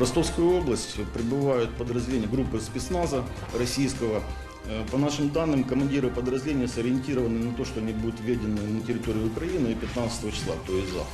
Ростовскую область прибывают подразделения группы спецназа российского. Э, По нашим данным, командиры подразделения сориентированы на то, что они будут введены на территорию Украины 15 числа, то есть завтра.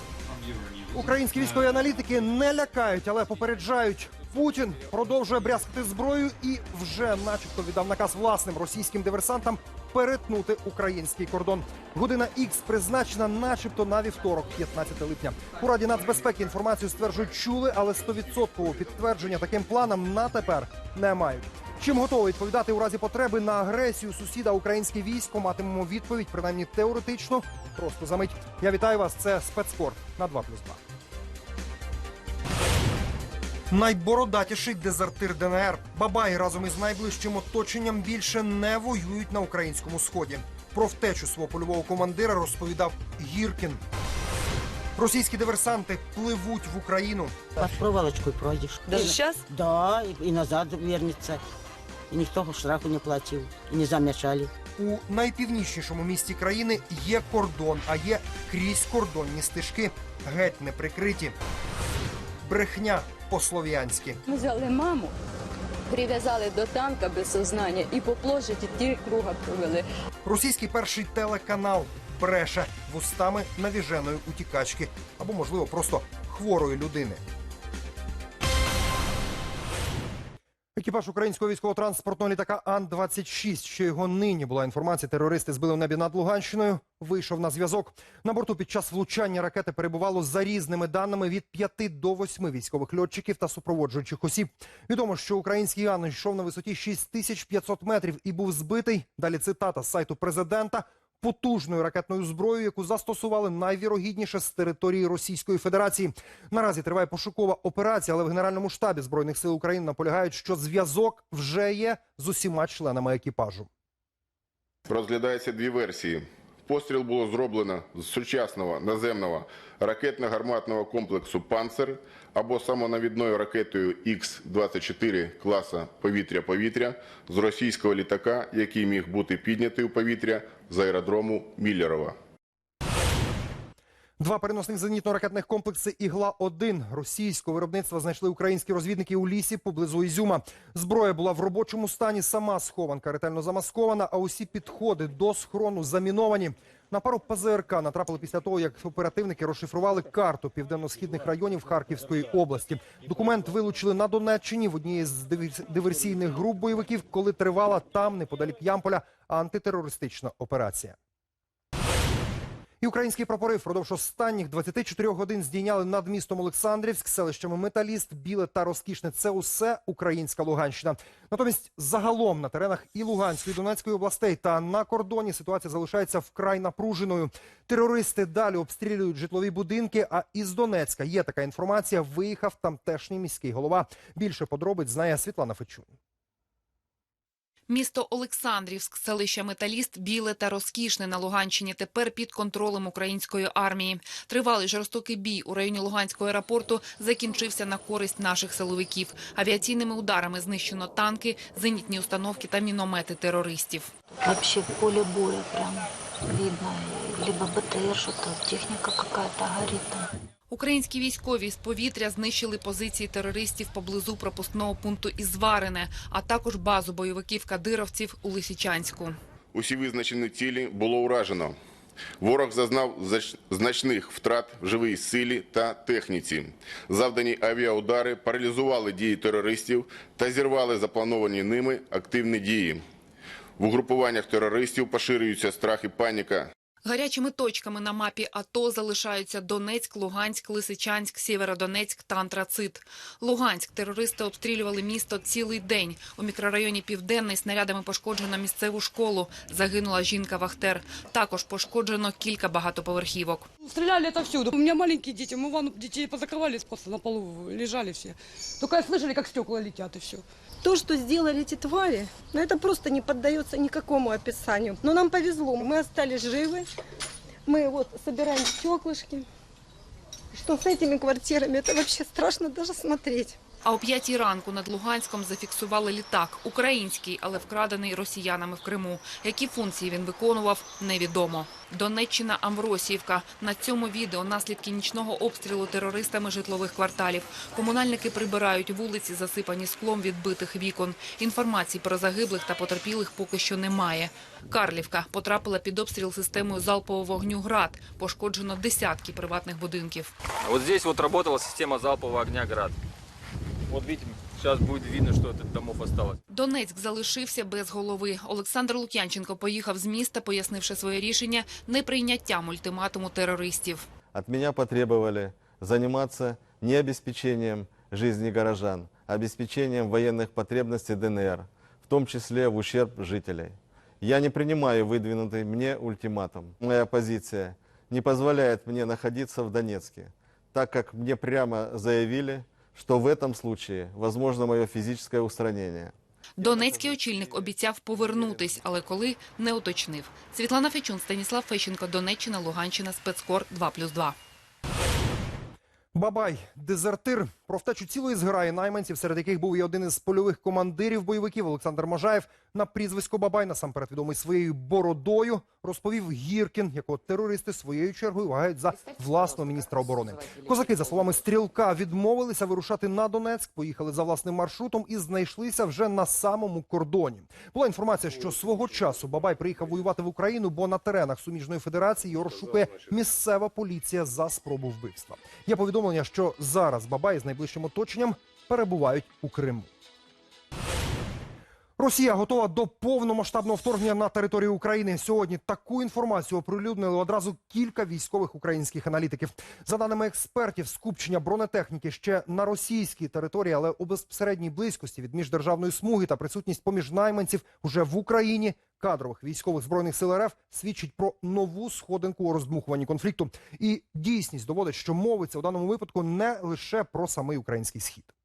Українські військові аналітики не лякають, але попереджають. Путін продовжує брязкати зброю і вже, начебто, віддав наказ власним російським диверсантам перетнути український кордон. Година Х призначена, начебто, на вівторок, 15 липня. У раді нацбезпеки інформацію стверджують, чули, але 100% підтвердження таким планам на тепер не мають. Чим готовий відповідати у разі потреби на агресію сусіда українське військо? Матимемо відповідь, принаймні теоретично, просто за мить. Я вітаю вас. Це спецспорт на 2+,2. Найбородатіший дезертир ДНР. Бабаї разом із найближчим оточенням більше не воюють на українському сході. Про втечу свого польового командира розповідав Гіркін. Російські диверсанти пливуть в Україну. Под проволочку пройдешь. Даже сейчас? Да, и, и назад вернется. И никто штрафу не платил, и не замечали. У найпівнічнішому місті країни є кордон, а є крізь кордонні стежки, геть не прикриті. Брехня по-слов'янськи. Ми взяли маму, прив'язали до танка без сознання і по площаді ті круга провели. Російський перший телеканал бреше вустами навіженої утікачки або, можливо, просто хворої людини. Екіпаж українського військово-транспортного літака Ан-26, що його нині була інформація, терористи збили в небі над Луганщиною, вийшов на зв'язок. На борту під час влучання ракети перебувало за різними даними від 5 до 8 військових льотчиків та супроводжуючих осіб. Відомо, що український Ан йшов на висоті 6500 метрів і був збитий. Далі цитата з сайту президента. Потужною ракетною зброєю, яку застосували найвірогідніше з території Російської Федерації. Наразі триває пошукова операція, але в Генеральному штабі збройних сил України наполягають, що зв'язок вже є з усіма членами екіпажу. Розглядаються дві версії. Постріл було зроблено з сучасного наземного ракетно-гарматного комплексу «Панцер» або самонавідною ракетою Х-24 класа повітря-повітря з російського літака, який міг бути піднятий у повітря з аеродрому Міллерова. Два переносних зенітно-ракетних комплекси «Ігла-1» російського виробництва знайшли українські розвідники у лісі поблизу Ізюма. Зброя була в робочому стані, сама схованка ретельно замаскована, а усі підходи до схорону заміновані. На пару ПЗРК натрапили після того, як оперативники розшифрували карту південно-східних районів Харківської області. Документ вилучили на Донеччині в одній з дивер- диверсійних груп бойовиків, коли тривала там, неподалік Ямполя, антитерористична операція. І українські прапори впродовж останніх 24 годин здійняли над містом Олександрівськ, селищами Металіст, Біле та Розкішне. Це усе українська Луганщина. Натомість загалом на теренах і Луганської, і Донецької областей та на кордоні ситуація залишається вкрай напруженою. Терористи далі обстрілюють житлові будинки. А із Донецька є така інформація. Виїхав тамтешній міський голова. Більше подробиць знає Світлана Фечун. Місто Олександрівськ, селище Металіст, біле та розкішне на Луганщині тепер під контролем української армії. Тривалий жорстокий бій у районі Луганського аеропорту закінчився на користь наших силовиків. Авіаційними ударами знищено танки, зенітні установки та міномети терористів. Вообще поле боя прям видно. Либо БТР, что-то техника какая-то горит там. Українські військові з повітря знищили позиції терористів поблизу пропускного пункту Ізварине, а також базу бойовиків кадировців у Лисичанську. Усі визначені цілі було уражено. Ворог зазнав значних втрат в живій силі та техніці. Завдані авіаудари паралізували дії терористів та зірвали заплановані ними активні дії. В угрупуваннях терористів поширюються страх і паніка. Гарячими точками на мапі АТО залишаються Донецьк, Луганськ, Лисичанськ, Сєвєродонецьк та Антрацит. Луганськ терористи обстрілювали місто цілий день. У мікрорайоні Південний снарядами пошкоджено місцеву школу. Загинула жінка-вахтер. Також пошкоджено кілька багатоповерхівок. Стреляли отовсюду. У меня маленькие дети, мы ванну детей позакрывались, просто на полу лежали все. Только слышали, как стекла летят и все. То, что сделали эти твари, ну это просто не поддается никакому описанию. Но нам повезло, мы остались живы. Мы вот собираем стеклышки. Что с этими квартирами, это вообще страшно даже смотреть. А о п'ятій ранку над Луганськом зафіксували літак. Український, але вкрадений росіянами в Криму. Які функції він виконував, невідомо. Донеччина Амвросіївка. На цьому відео наслідки нічного обстрілу терористами житлових кварталів. Комунальники прибирають вулиці, засипані склом відбитих вікон. Інформації про загиблих та потерпілих поки що немає. Карлівка потрапила під обстріл системою залпового вогню «Град». Пошкоджено десятки приватних будинків. Здесь вот работала система залпового огня «Град». Вот видите, сейчас будет видно, что от домов осталось. Донецьк залишився без голови. Олександр Лук'янченко поїхав з міста, пояснивши своє рішення неприйняттям ультиматуму терористів. От меня потребовали заниматься не обеспечением жизни горожан, а обеспечением военных потребностей ДНР, в том числе в ущерб жителей. Я не принимаю выдвинутый мне ультиматум. Моя позиция не позволяет мне находиться в Донецке, так как мне прямо заявили, что в этом случае возможно мое физическое устранение. Донецький очільник обіцяв повернутись, але коли – не уточнив. Світлана Фечун, Станіслав Фещенко, Донеччина, Луганщина, спецкор 2+,2. Бабай, дезертир, про втечу цілої зграї найманців, серед яких був і один із польових командирів бойовиків Олександр Можаєв, на прізвисько Бабай, насамперед відомий своєю бородою, розповів Гіркін, якого терористи своєю чергою вагають за власного міністра оборони. Козаки, за словами стрілка, відмовилися вирушати на Донецьк, поїхали за власним маршрутом і знайшлися вже на самому кордоні. Була інформація, що свого часу Бабай приїхав воювати в Україну, бо на теренах суміжної федерації його розшукує місцева поліція за спробу вбивства. Є повідомлення, що зараз Бабай з найближчим оточенням перебувають у Криму. Росія готова до повномасштабного вторгнення на територію України. Сьогодні таку інформацію оприлюднили одразу кілька військових українських аналітиків. За даними експертів, скупчення бронетехніки ще на російській території, але у безпосередній близькості від міждержавної смуги та присутність поміж найманців уже в Україні кадрових військових збройних сил РФ свідчить про нову сходинку у роздмухуванні конфлікту. І дійсність доводить, що мовиться у даному випадку не лише про самий український схід.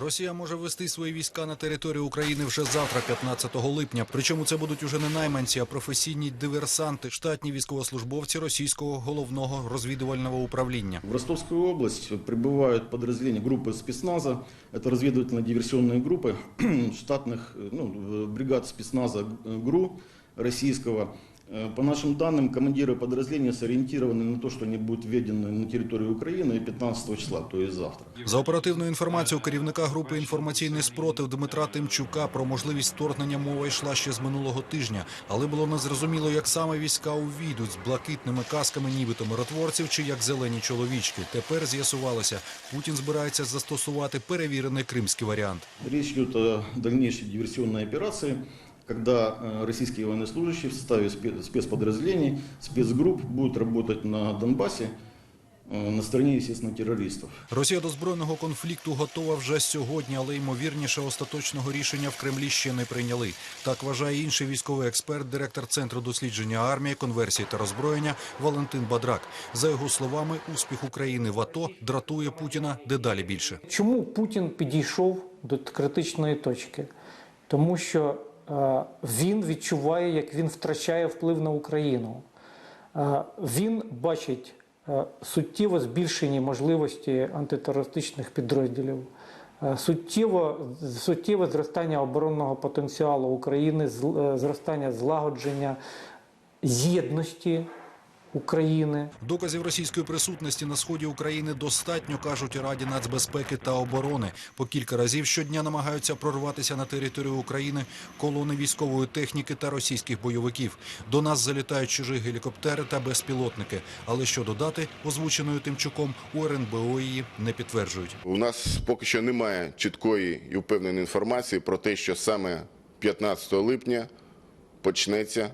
Росія може ввести свої війська на територію України вже завтра, 15 липня. Причому це будуть уже не найманці, а професійні диверсанти, штатні військовослужбовці російського головного розвідувального управління. В Ростовскую область прибывают подразделения группы спецназа. Это разведывательно-диверсионные группы штатных э, ну, э, бригад спецназа э, ГРУ российского. Э, По нашим данным, командиры подразделения сориентированы на то, что они будут введены на территорию Украины 15 числа, то есть завтра. За оперативною інформацією керівника групи інформаційний спротив Дмитра Тимчука про можливість вторгнення мова йшла ще з минулого тижня, але було незрозуміло, як саме війська увійдуть з блакитними касками, нібито миротворців, чи як зелені чоловічки. Тепер з'ясувалося, Путін збирається застосувати перевірений кримський варіант. Речь идет о дальнейшей диверсионной операции, когда э, российские военнослужащие в составе спе- спецподразделений, спецгрупп будут работать на Донбассе э, на стороне, естественно, террористов. Росія до збройного конфлікту готова вже сьогодні, але ймовірніше остаточного рішення в Кремлі ще не прийняли. Так вважає інший військовий експерт, директор центру дослідження армії, конверсії та роззброєння Валентин Бадрак. За його словами, успіх України в АТО дратує Путіна дедалі більше. Чому Путін підійшов до критичної точки? Тому що він відчуває, як він втрачає вплив на Україну. Е, він бачить е, суттєво збільшені можливості антитерористичних підрозділів, е, суттєво, суттєве зростання оборонного потенціалу України, е, зростання злагодження, єдності України. Доказів російської присутності на сході України достатньо, кажуть у Раді нацбезпеки та оборони. По кілька разів щодня намагаються прорватися на територію України колони військової техніки та російських бойовиків. До нас залітають чужі гелікоптери та безпілотники. Але що додати, озвученою Тимчуком, у РНБО її не підтверджують. У нас поки що немає чіткої і впевненої інформації про те, що саме 15 липня почнеться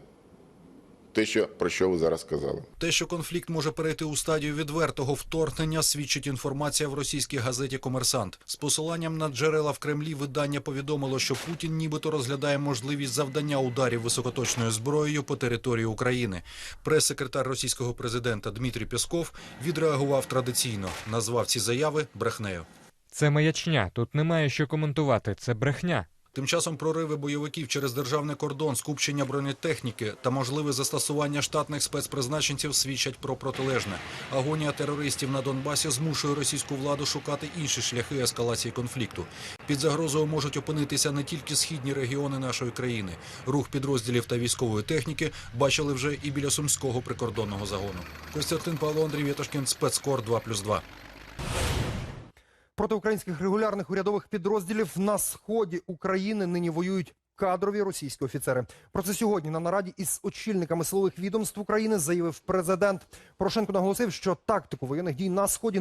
те, що, про що ви зараз сказали. Те, що конфлікт може перейти у стадію відвертого вторгнення, свідчить інформація в російській газеті «Комерсант». З посиланням на джерела в Кремлі видання повідомило, що Путін нібито розглядає можливість завдання ударів високоточною зброєю по території України. Прес-секретар російського президента Дмитрій Пєсков відреагував традиційно, назвав ці заяви брехнею. Це маячня. Тут немає що коментувати. Це брехня. Тим часом прориви бойовиків через державний кордон, скупчення бронетехніки та можливе застосування штатних спецпризначенців свідчать про протилежне. Агонія терористів на Донбасі змушує російську владу шукати інші шляхи ескалації конфлікту. Під загрозою можуть опинитися не тільки східні регіони нашої країни. Рух підрозділів та військової техніки бачили вже і біля сумського прикордонного загону. Костянтин Павло Андрій Вєтошкін, спецкор 2+,2. Проти українських регулярних урядових підрозділів на сході України нині воюють кадрові російські офіцери. Про це сьогодні на нараді із очільниками силових відомств України заявив президент. Порошенко наголосив, що тактику воєнних дій на сході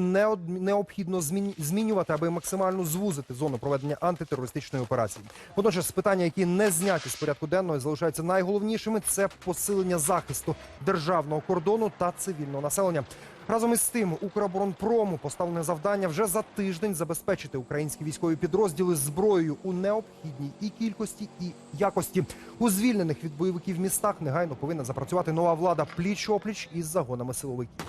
необхідно змін- змінювати, аби максимально звузити зону проведення антитерористичної операції. Водночас питання, які не зняті з порядку денного, залишаються найголовнішими. Це посилення захисту державного кордону та цивільного населення. Разом із тим, Укроборонпрому поставлене завдання вже за тиждень забезпечити українські військові підрозділи зброєю у необхідній і кількості, і якості. У звільнених від бойовиків містах негайно повинна запрацювати нова влада пліч опліч із загонами силовиків.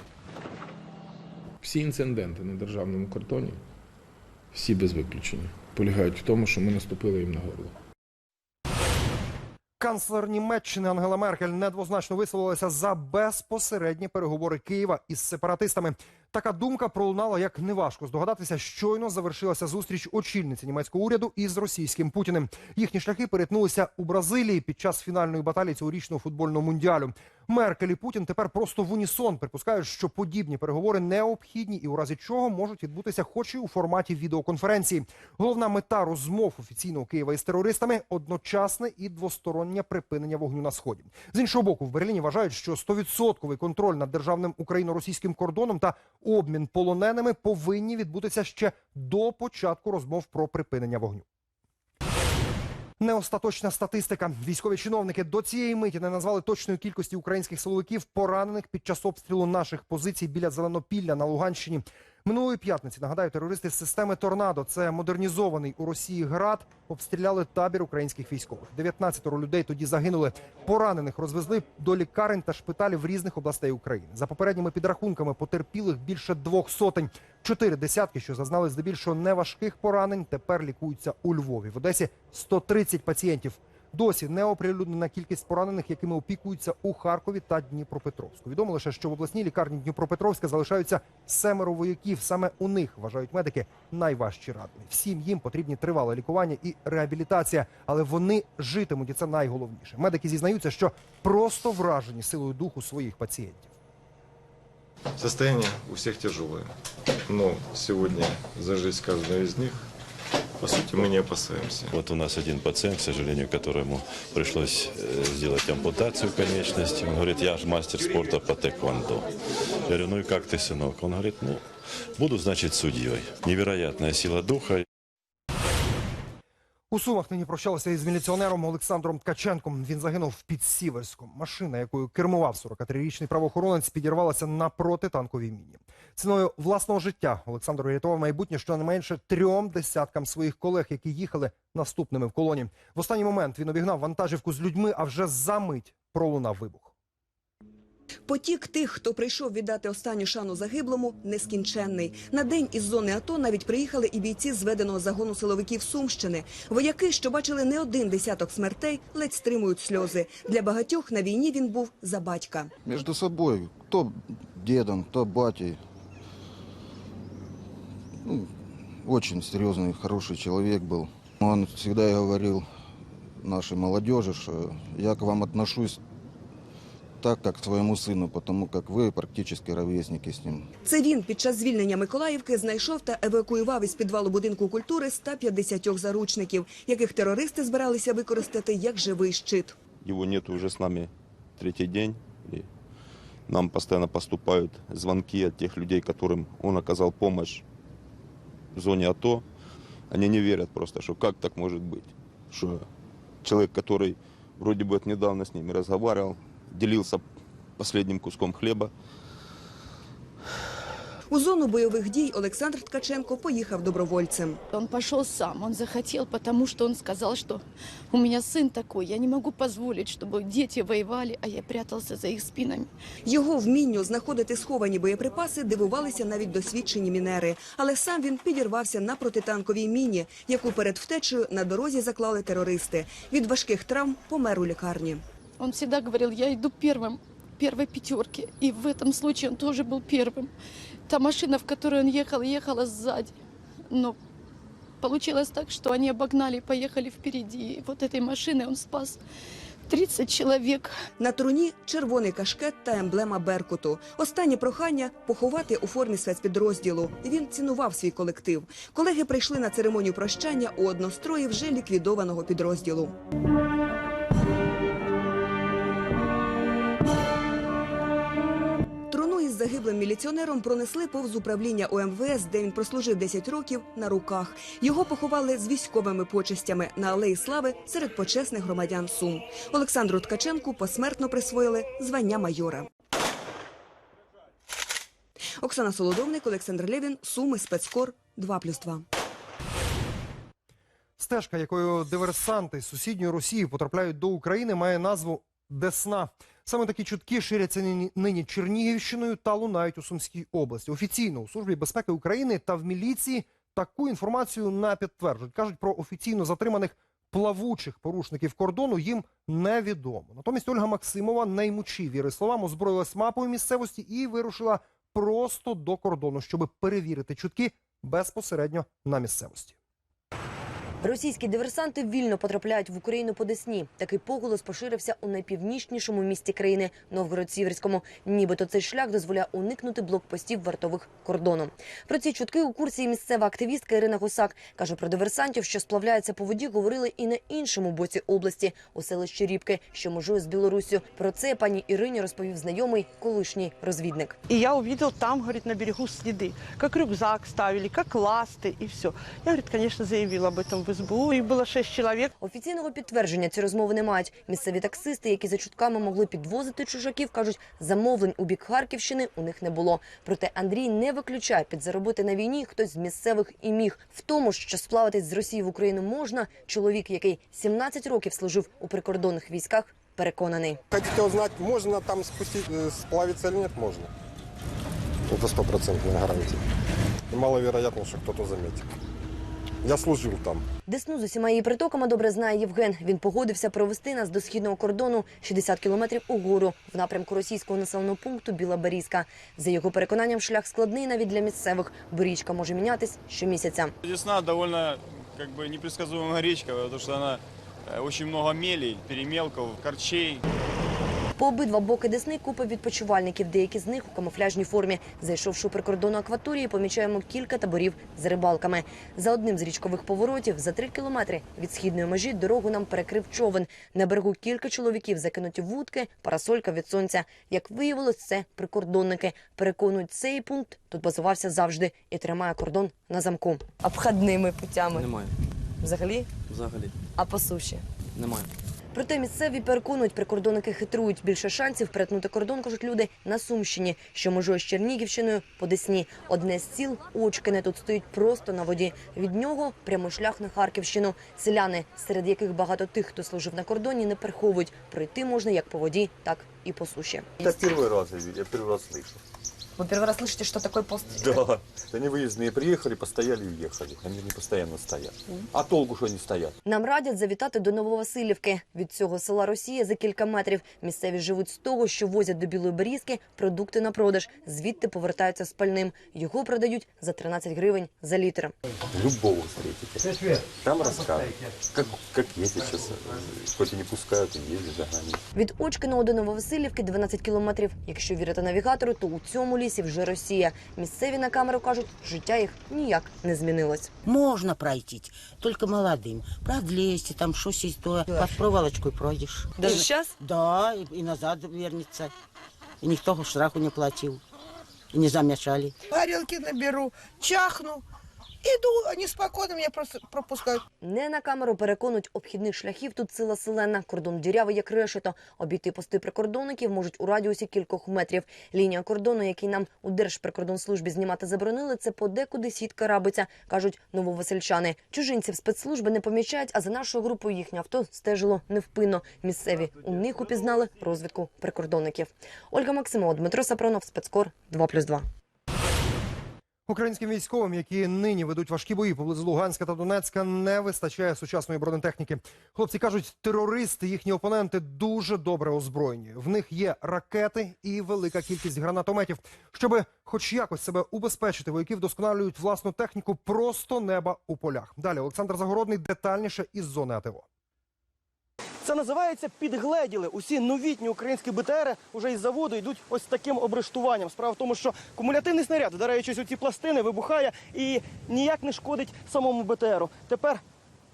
Всі інциденти на державному кордоні, всі без виключення, полягають в тому, що ми наступили їм на горло. Канцлер Німеччини Ангела Меркель недвозначно висловилася за безпосередні переговори Києва із сепаратистами. Така думка пролунала, як неважко здогадатися. Щойно завершилася зустріч очільниці німецького уряду із російським Путіним. Їхні шляхи перетнулися у Бразилії під час фінальної баталії цьогорічного футбольного мундіалю. Меркель і Путін тепер просто в унісон припускають, що подібні переговори необхідні і у разі чого можуть відбутися, хоч і у форматі відеоконференції. Головна мета розмов офіційного Києва із терористами одночасне і двостороннє припинення вогню на сході. З іншого боку, в Берліні вважають, що 100% контроль над державним україно-російським кордоном та обмін полоненими повинні відбутися ще до початку розмов про припинення вогню. Неостаточна статистика. Військові чиновники до цієї миті не назвали точної кількості українських силовиків, поранених під час обстрілу наших позицій біля Зеленопілля на Луганщині. Минулої п'ятниці нагадаю, терористи з системи Торнадо, це модернізований у Росії град, обстріляли табір українських військових. 19 людей тоді загинули. Поранених розвезли до лікарень та шпиталів різних областей України. За попередніми підрахунками потерпілих більше двох сотень. Чотири десятки, що зазнали здебільшого неважких поранень, тепер лікуються у Львові. В Одесі 130 пацієнтів. Досі не оприлюднена кількість поранених, якими опікуються у Харкові та Дніпропетровську. Відомо лише, що в обласній лікарні Дніпропетровська залишаються семеро вояків. Саме у них вважають медики найважчі ранені. Всім їм потрібні тривале лікування і реабілітація, але вони житимуть, і це найголовніше. Медики зізнаються, що просто вражені силою духу своїх пацієнтів. Состояние у всех тяжелое. Но сегодня за жизнь каждого из них, по сути, мы не опасаемся. Вот у нас один пациент, к сожалению, которому пришлось э, сделать ампутацию конечности. Он говорит, я же мастер спорта по тэквондо. Я говорю, ну и как ты, сынок? Он говорит, ну, буду, значит, судьей. Невероятная сила духа. У Сумах нині прощалися із міліціонером Олександром Ткаченком. Він загинув під Сіверськом. Машина, якою кермував 43-річний правоохоронець, підірвалася на протитанковій міні. Ціною власного життя Олександр врятував майбутнє щонайменше трьом десяткам своїх колег, які їхали наступними в колоні. В останній момент він обігнав вантажівку з людьми, а вже за мить пролунав вибух. Потік тих, хто прийшов віддати останню шану загиблому, нескінченний. На день із зони АТО навіть приїхали і бійці зведеного загону силовиків Сумщини. Вояки, що бачили не один десяток смертей, ледь стримують сльози. Для багатьох на війні він був за батька. Между собой, кто дедом, кто батей. Ну, очень серьезный, хороший человек был. Он всегда и говорил нашей молодежи, что я к вам отношусь так, как к своему сыну, потому как вы практически ровесники с ним. Це він під час звільнення Миколаївки знайшов та евакуював із підвалу будинку культури 150 заручників, яких терористи збиралися використати як живий щит. Его нет уже с нами третий день. И нам постоянно поступают звонки от тех людей, которым он оказал помощь В зоне АТО. Они не верят просто, что как так может быть, что человек, который вроде бы вот недавно с ними разговаривал, делился последним куском хлеба, У зону бойових дій Олександр Ткаченко поїхав добровольцем. Он пошел сам, он захотел, потому что он сказал, что у меня сын такой, я не могу позволить, чтобы дети воевали, а я прятался за их спинами. Його вмінню знаходити сховані боєприпаси дивувалися навіть досвідчені мінери. Але сам він підірвався на протитанковій міні, яку перед втечею на дорозі заклали терористи. Від важких травм помер у лікарні. Он всегда говорил, я иду первым, первой пятерки. И в этом случае он тоже был первым. Та машина, в которой он ехал, ехала сзади. Но получилось так, что они обогнали поехали впереди. И вот этой машиной он спас 30 человек. На труні червоний кашкет та емблема Беркуту. Останнє прохання поховати у формі спецпідрозділу. Він цінував свій колектив. Колеги прийшли на церемонію прощання у однострої вже ліквідованого підрозділу. Загиблим міліціонером пронесли повз управління УМВС, де він прослужив 10 років на руках. Його поховали з військовими почестями на алеї слави серед почесних громадян Сум. Олександру Ткаченку посмертно присвоїли звання майора. Оксана Солодовник, Олександр Левін, Суми, спецкор 2+,2. Стежка, якою диверсанти з сусідньої Росії потрапляють до України, має назву Десна. Саме такі чутки ширяться нині- Чернігівщиною та лунають у Сумській області. Офіційно у службі безпеки України та в міліції таку інформацію не підтверджують. кажуть про офіційно затриманих плавучих порушників кордону їм невідомо. Натомість Ольга Максимова, не ймучи віри словам, озброїлась мапою місцевості і вирушила просто до кордону, щоб перевірити чутки безпосередньо на місцевості. Російські диверсанти вільно потрапляють в Україну по Десні. Такий поголос поширився у найпівнічнішому місті країни Новгород-Сіверському. Нібито цей шлях дозволяє уникнути блокпостів вартових кордону. Про ці чутки у курсі і місцева активістка Ірина Гусак каже про диверсантів, що сплавляються по воді, говорили і на іншому боці області у селищі Рібки, що межує з Білоруссю. Про це пані Ірині розповів знайомий колишній розвідник. И я увидел там, говорит, на берегу следы, как рюкзак ставили, как ласты и все. Я, говорит, конечно, заявил об этом в СБУ, их было шесть человек. Офіційного підтвердження ці розмови не мають. Місцеві таксисти, які за чутками могли підвозити чужаків, кажуть, замовлень у бік Харківщини у них не було. Проте Андрій не виключає підзаробити на війні хтось з місцевих і міг. В тому, що сплавитись з Росії в Україну можна, чоловік, який 17 років служив у прикордонних військах, переконаний. Хотите узнать, можно там спустить, э, сплавиться или нет? Можно. Это стопроцентная гарантия. И маловероятно, что кто-то заметит. Я служил там. Десну з усіма її притоками добре знає Євген. Він погодився провести нас до східного кордону 60 кілометрів угору в напрямку російського населеного пункту Біла Берізка. За його переконанням, шлях складний навіть для місцевих, бо річка може мінятись щомісяця. Десна довольно как бы непредсказуемая речка, потому что она э, очень много мелей, перемелков, корчей. По обидва боки Десни купи відпочивальників, деякі з них у камуфляжній формі. Зайшовши у прикордонну акваторії, помічаємо кілька таборів з рибалками. За одним з річкових поворотів, за три кілометри від східної межі, дорогу нам перекрив човен. На берегу кілька чоловіків, закинуті вудки, парасолька від сонця. Як виявилось, це прикордонники. Переконують, цей пункт тут базувався завжди і тримає кордон на замку. Обходними путями. Немає. Взагалі, Взагалі. а по суші. Немає. Проте місцеві переконують, прикордонники хитрують. Більше шансів перетнути кордон, кажуть люди, на Сумщині, що межує з Чернігівщиною по Десні. Одне з сіл Очкине тут стоїть просто на воді. Від нього прямий шлях на Харківщину. Селяни, серед яких багато тих, хто служив на кордоні, не приховують. Пройти можна як по воді, так і по суші. Это первый раз я видел, я первый раз слышу. Ви перший раз слышите, що таке пост? Да, они выездные приехали, постояли и уехали. Они не постоянно стоят. А толку, что они стоят? Нам радять завітати до Нововасилівки. Від цього села Росія за кілька метрів. Місцеві живуть з того, що возять до Білої Берізки продукти на продаж. Звідти повертаються з пальним. Його продають за 13 гривень за літр. Любого встретите. Там расскажут, как, как ездят сейчас. э, Хоть и не пускают, и ездят за границу. Від Очкиного до Нововасилівки 12 кілометрів. Якщо вірити навігатору, то у цьому лісі вже Росія. Місцеві на камеру кажуть, життя їх ніяк не змінилось. Можна пройти, только молодым. Продлезьте, там щось сесть, то под проволочкою пройдешь. Даже сейчас? Да, і, и назад вернется. І ніхто штрафу не платил. І не замечали. Горілки наберу, чахну Иду, они спокойно меня просто пропускают. Не на камеру переконують, обхідних шляхів тут сила селена. Кордон дірявий, як решето. Обійти пости прикордонників можуть у радіусі кількох метрів. Лінія кордону, який нам у Держприкордонслужбі знімати заборонили, це подекуди сітка рабиться, кажуть нововесельчани. Чужинців спецслужби не помічають, а за нашою групою їхнє авто стежило невпинно. Місцеві у них упізнали розвідку прикордонників. Ольга Максимова, Дмитро Сапронов, спецкор 2+,2. Українським військовим, які нині ведуть важкі бої поблизу Луганська та Донецька, не вистачає сучасної бронетехніки. Хлопці кажуть, терористи, їхні опоненти дуже добре озброєні. В них є ракети і велика кількість гранатометів. Щоби хоч якось себе убезпечити, вояки вдосконалюють власну техніку просто неба у полях. Далі Олександр Загородний детальніше із зони АТО. Це називається підгледіли. Усі новітні українські БТРи вже із заводу йдуть ось таким обрештуванням. Справа в тому, що кумулятивний снаряд, вдараючись у ці пластини, вибухає і ніяк не шкодить самому БТРу. Тепер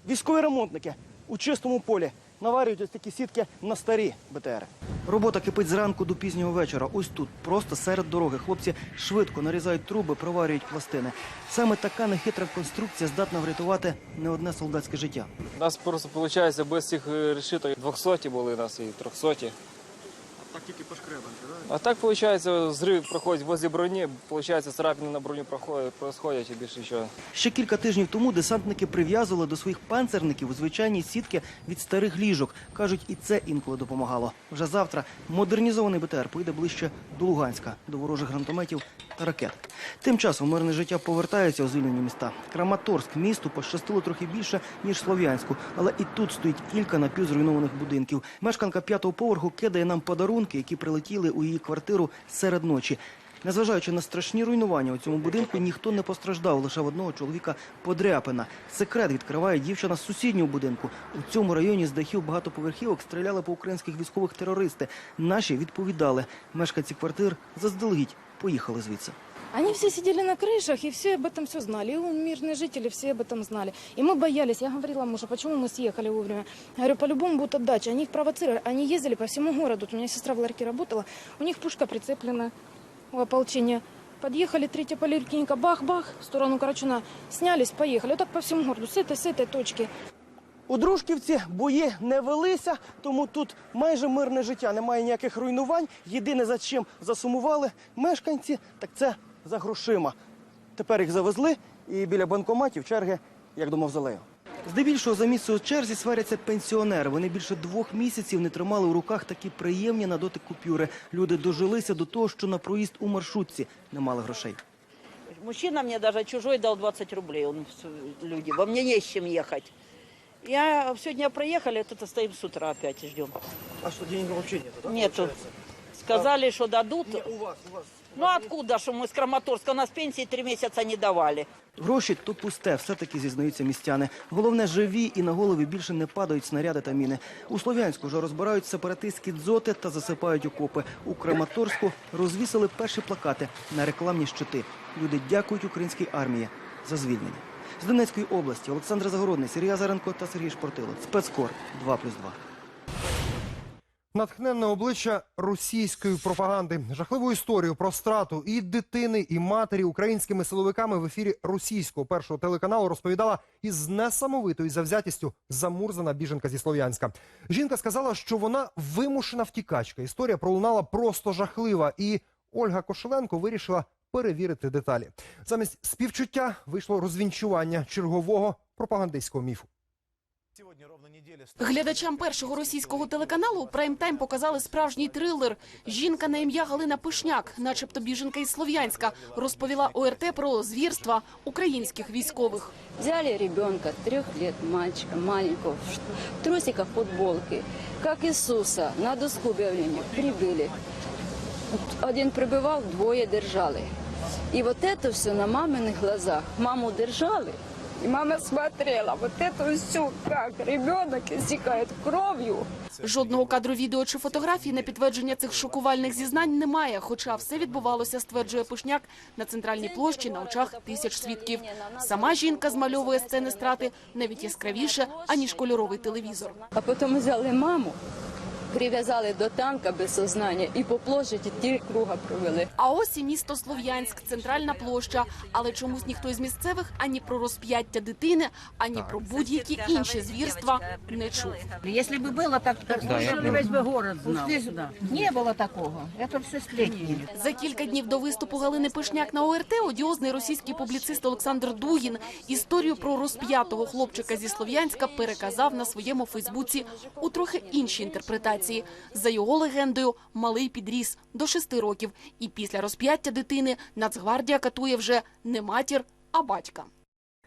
військові ремонтники у чистому полі наварюють ось такі сітки на старі БТРи. Робота кипить зранку до пізнього вечора. Ось тут, просто серед дороги. Хлопці швидко нарізають труби, проварюють пластини. Саме така нехитра конструкція здатна врятувати не одне солдатське життя. У нас просто виходить без цих решиток решіток 200 були у нас і 300. Так тільки пошкребанки, А так виходить, зрив проходить возле броні, виходить, царапини на броню проходять, і більше нічого. Ще кілька тижнів тому десантники прив'язували до своїх панцерників звичайні сітки від старих ліжок. Кажуть, і це інколи допомагало. Вже завтра модернізований БТР поїде ближче до Луганська, до ворожих гранатометів ракет. Тим часом мирне життя повертається у звільнені міста. Краматорськ місту пощастило трохи більше ніж Слов'янську, але і тут стоїть кілька напівзруйнованих будинків. Мешканка п'ятого поверху кидає нам подарунки, які прилетіли у її квартиру серед ночі. Незважаючи на страшні руйнування у цьому будинку, ніхто не постраждав. Лише в одного чоловіка подряпина. Секрет відкриває дівчина з сусіднього будинку. У цьому районі з дахів багатоповерхівок стріляли по українських військових терористи. Наші відповідали. Мешканці квартир заздалегідь поїхали звідси. Они все сидели на крышах, и все об этом все знали. И мирные жители все об этом знали. И мы боялись. Я говорила мужу, почему мы съехали вовремя. Я говорю, по-любому будут отдача. Они их провоцировали. Они ездили по всему городу. У меня сестра в ларьке работала. У них пушка прицеплена у ополчения. Подъехали, третья поликлиника, бах-бах, в сторону Карачуна. Снялись, поехали. Вот так по всему городу, с этой, с этой точки. У Дружківці бої не велися, тому тут майже мирне життя, немає ніяких руйнувань. Єдине за чим засумували мешканці, так це за грошима. Тепер їх завезли і біля банкоматів черги, як до мавзолею. Здебільшого за місце у черзі сваряться пенсіонери. Вони більше двох місяців не тримали у руках такі приємні на дотик купюри. Люди дожилися до того, що на проїзд у маршрутці не мали грошей. Мужчина мне даже чужой дал 20 рублей. Во мне не с чем ехать. Я сегодня проехали, тут стоим с утра опять ждем. А що, денег взагалі нету, так? Нету. Сказали, что дадут. у вас, у вас. Ну откуда, что мы с Краматорска, у нас пенсии три месяца не давали. Гроші то пусте, все-таки зізнаються містяни. Головне, живі і на голови більше не падають снаряди та міни. У Слов'янську вже розбирають сепаратистські дзоти та засипають окопи. У Краматорську розвісили перші плакати на рекламні щити. Люди дякують українській армії за звільнення. З Донецької області Олександр Загородний, Сергій Азаренко та Сергій Шпортило. Спецкор 2+,2. Натхненне обличчя російської пропаганди, жахливу історію про страту і дитини, і матері українськими силовиками в ефірі російського першого телеканалу розповідала із несамовитою завзятістю замурзана біженка зі Слов'янська. Жінка сказала, що вона вимушена втікачка. Історія пролунала просто жахлива, і Ольга Кошеленко вирішила перевірити деталі. Замість співчуття вийшло розвінчування чергового пропагандистського міфу. Глядачам першого російського телеканалу прайм-тайм показали справжній трилер. Жінка на ім'я Галина Пишняк, начебто біженка із Слов'янська, розповіла ОРТ про звірства українських військових. Взяли ребенка трех лет, мальчика маленького, в ш- в трусиках, футболке, как Иисуса, на доску объявления прибыли. Один прибывал, двое держали. И вот это все на маминых глазах. Маму держали, и мама смотрела. Вот это все, как ребенок истекает кровью. Жодного кадру відео чи фотографій на підтвердження цих шокувальних зізнань немає. Хоча все відбувалося, стверджує Пишняк, на центральній площі на очах тисяч свідків. Сама жінка змальовує сцени страти навіть яскравіше, аніж кольоровий телевізор. А потом взяли маму прив'язали до танка без сознання і по площаді три круга провели. А ось і місто Слов'янськ, центральна площа. Але чомусь ніхто із місцевих ані про розп'яття дитини, ані про будь-які інші звірства не чув. Если бы было так, так Да, я слышали, помню. весь бы город знал. Здесь не было такого. Это все сплетни. За кілька днів до виступу Галини Пишняк на ОРТ одіозний російський публіцист Олександр Дугін історію про розп'ятого хлопчика зі Слов'янська переказав на своєму Фейсбуці у трохи іншій інтерпретації. За його легендою, малий підріс до шести років, і після розп'яття дитини Нацгвардія катує вже не матір, а батька.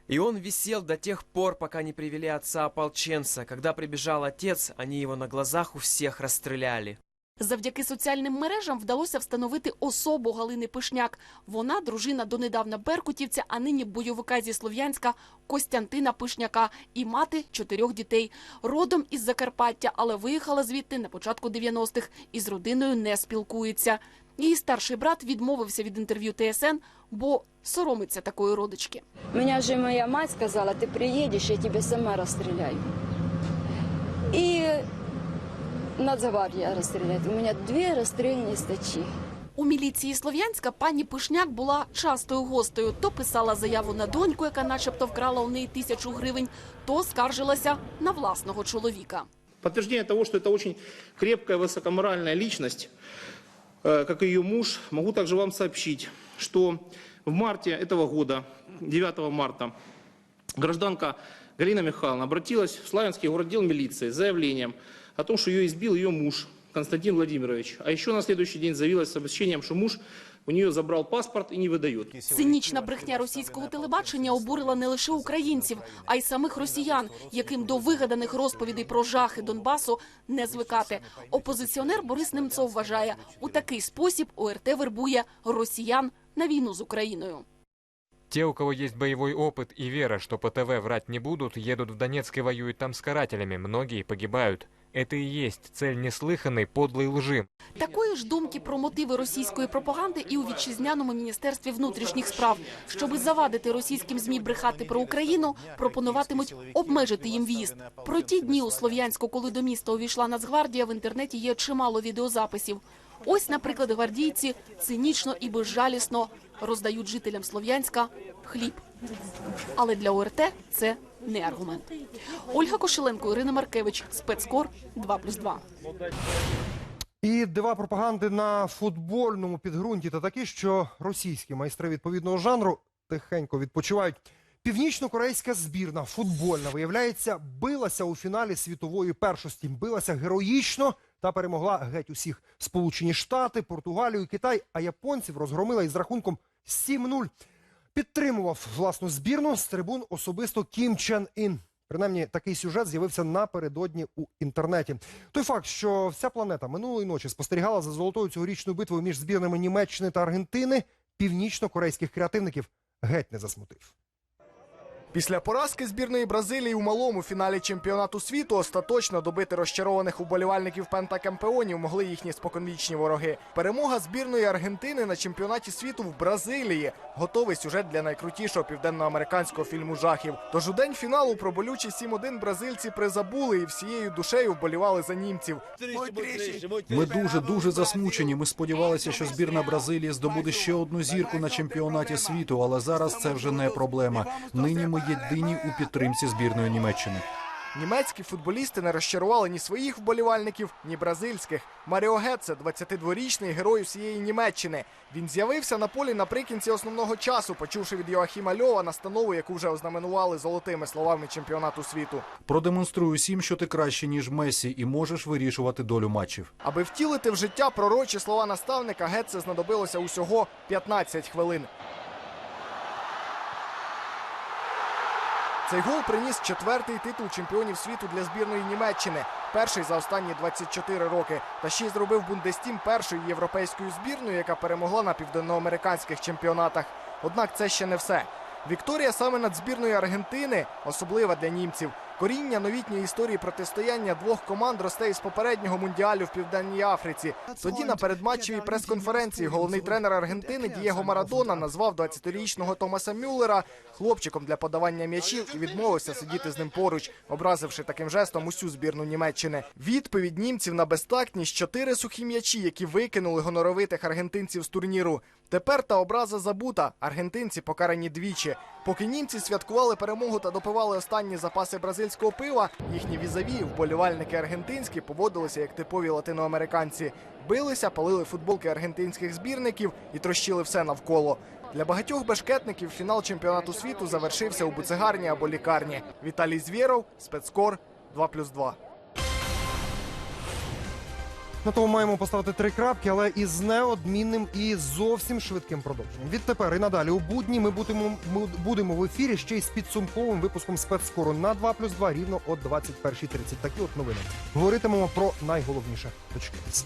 И он висел до тех пор, пока не привели отца-ополченца. Когда прибежал отец, они его на глазах у всех расстреляли. Завдяки соціальним мережам вдалося встановити особу Галини Пишняк. Вона дружина донедавна беркутівця, а нині бойовика зі Слов'янська Костянтина Пишняка і мати чотирьох дітей. Родом із Закарпаття, але виїхала звідти на початку 90-х і з родиною не спілкується. Її старший брат відмовився від інтерв'ю ТСН, бо соромиться такої родички. Меня же моя мать сказала, ты приедешь, я тебя сама расстреляю И Нацгвардия расстреляет. У меня две расстрельные стачи. У міліції Слов'янська пані Пишняк була частою гостею. То писала заяву на доньку, яка начебто вкрала у неї тисячу гривень, то скаржилася на власного чоловіка. Подтверждение того, что это очень крепкая, высокоморальная личность, э, как и ее муж, могу также вам сообщить, что в марте этого года, 9 марта, гражданка Галина Михайловна обратилась в Славянский городдел милиции с заявлением о том, что ее избил ее муж Константин Владимирович. А еще на следующий день заявилась с сообщением, что муж у нее забрал паспорт и не выдает. Цинічна брехня російського телебачення обурила не лише українців, а й самих росіян, яким до вигаданих розповідей про жахи Донбасу не звикати. Опозиціонер Борис Немцов вважає, у такий спосіб ОРТ вербує росіян на війну з Україною. Те, у кого есть боевой опыт и вера, что по ТВ врать не будут, едут в Донецк и воюют там с карателями, многие погибают. Это и есть цель неслыханной подлой лжи. Такої ж думки про мотиви російської пропаганди і у вітчизняному міністерстві внутрішніх справ. Щоби завадити російським змі брехати про Україну, пропонуватимуть обмежити їм в'їзд. Про ті дні у Слов'янську, коли до міста увійшла Нацгвардія, в інтернеті є чимало відеозаписів. Ось, наприклад, гвардійці цинічно і безжалісно роздають жителям Слов'янська хліб. Але для ОРТ це не аргумент. Ольга Кошеленко, Ірина Маркевич, спецкор 2+,2. І дива пропаганди на футбольному підґрунті та такі, що російські майстри відповідного жанру тихенько відпочивають. Північно-корейська збірна футбольна, виявляється, билася у фіналі світової першості. Билася героїчно та перемогла геть усіх Сполучені Штати, Португалію, Китай, а японців розгромила із рахунком 7-0. Підтримував власну збірну з трибун особисто Кім Чен Ін. Принаймні, такий сюжет з'явився напередодні у інтернеті. Той факт, що вся планета минулої ночі спостерігала за золотою цьогорічною битвою між збірними Німеччини та Аргентини, північно-корейських креативників геть не засмутив. Після поразки збірної Бразилії у малому фіналі чемпіонату світу остаточно добити розчарованих уболівальників пентакампеонів могли їхні споконвічні вороги. Перемога збірної Аргентини на чемпіонаті світу в Бразилії готовий сюжет для найкрутішого південноамериканського фільму жахів. Тож у день фіналу про болючі 7-1 бразильці призабули і всією душею вболівали за німців. Ми дуже дуже засмучені. Ми сподівалися, що збірна Бразилії здобуде ще одну зірку на чемпіонаті світу, але зараз це вже не проблема. Нині ми єдині у підтримці збірної Німеччини. Німецькі футболісти не розчарували ні своїх вболівальників, ні бразильських. Маріо Гетце – 22-річний герой всієї Німеччини. Він з'явився на полі наприкінці основного часу, почувши від Йоахіма Льова настанову, яку вже ознаменували золотими словами чемпіонату світу. Продемонструй усім, що ти краще ніж Месі, і можеш вирішувати долю матчів. Аби втілити в життя пророчі слова наставника, Гетце знадобилося усього 15 хвилин. Цей гол приніс четвертий титул чемпіонів світу для збірної Німеччини, перший за останні 24 роки. Та ще й зробив Бундестім першою європейською збірною, яка перемогла на південноамериканських чемпіонатах. Однак це ще не все. Вікторія саме над збірною Аргентини особлива для німців. Коріння новітньої історії протистояння двох команд росте із попереднього мундіалю в Південній Африці. Тоді на передматчевій прес-конференції головний тренер Аргентини Дієго Марадона назвав 20-річного Томаса Мюллера хлопчиком для подавання м'ячів і відмовився сидіти з ним поруч, образивши таким жестом усю збірну Німеччини. Відповідь німців на безтактність чотири сухі м'ячі, які викинули гоноровитих аргентинців з турніру. Тепер та образа забута. Аргентинці покарані двічі. Поки німці святкували перемогу та допивали останні запаси бразильського пива, їхні візаві, вболівальники аргентинські, поводилися як типові латиноамериканці. Билися, палили футболки аргентинських збірників і трощили все навколо. Для багатьох бешкетників фінал чемпіонату світу завершився у буцегарні або лікарні. Віталій Звєров, спецкор 2+,2. На тому маємо поставити три крапки, але із неодмінним і зовсім швидким продовженням. Відтепер і надалі у будні ми будемо, будемо в ефірі ще й з підсумковим випуском спецскору на 2 плюс 2 рівно о 21.30. Такі от новини. Говоритимемо про найголовніше. Дочекайтеся.